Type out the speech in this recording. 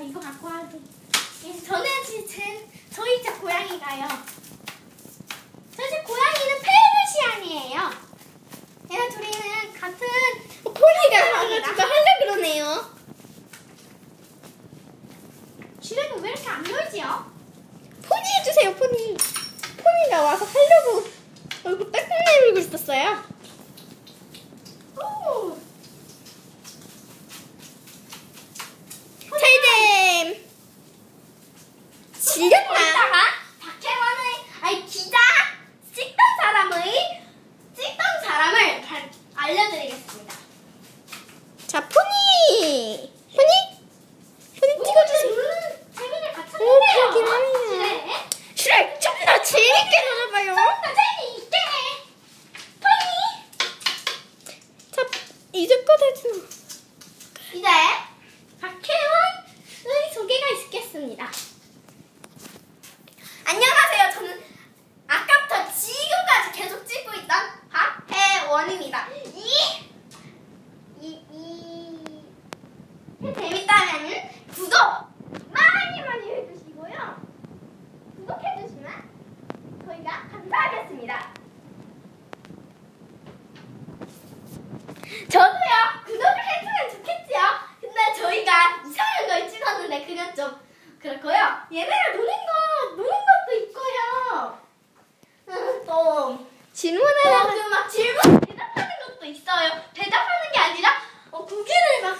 아, 이거 갖고 와. 전에 지은 저희 집 고양이가요. 저희 집 고양이는 페르시안이에요. 얘네 둘이는 같은 폴리가 하나 진짜 하려 그러네요. 주름이 왜 이렇게 안 놀지요? 포니 해주세요 포니. 포니가 와서 하려고 얼굴 빼꼼 내밀고 있었어요. 질렸다. 이따가 박혜원의 아니 기자 찍던 사람의 찍던 사람을 발- 알려드리겠습니다. 자, 포니. 포니? 포니 찍어주세요. 음, 재미를 같이 오, 하네요. 슈렉, 좀더 재밌게 놀아봐요. 나 재미있게. 토니. 자, 이제 꺼내주나. 이제 박혜원의 소개가 있겠습니다. 재밌다면 구독 많이 많이 해주시고요. 구독해주시면 저희가 감사하겠습니다. 저도요. 구독을 해주면 좋겠지요. 근데 저희가 이상한 걸 찍었는데 그건 좀 그렇고요. 얘네가 노는 거 노는 것도 있고요. 아, 또 질문을 하고 막 질문 대답하는 것도 있어요. 대답하는 게 아니라 어, 구기를 막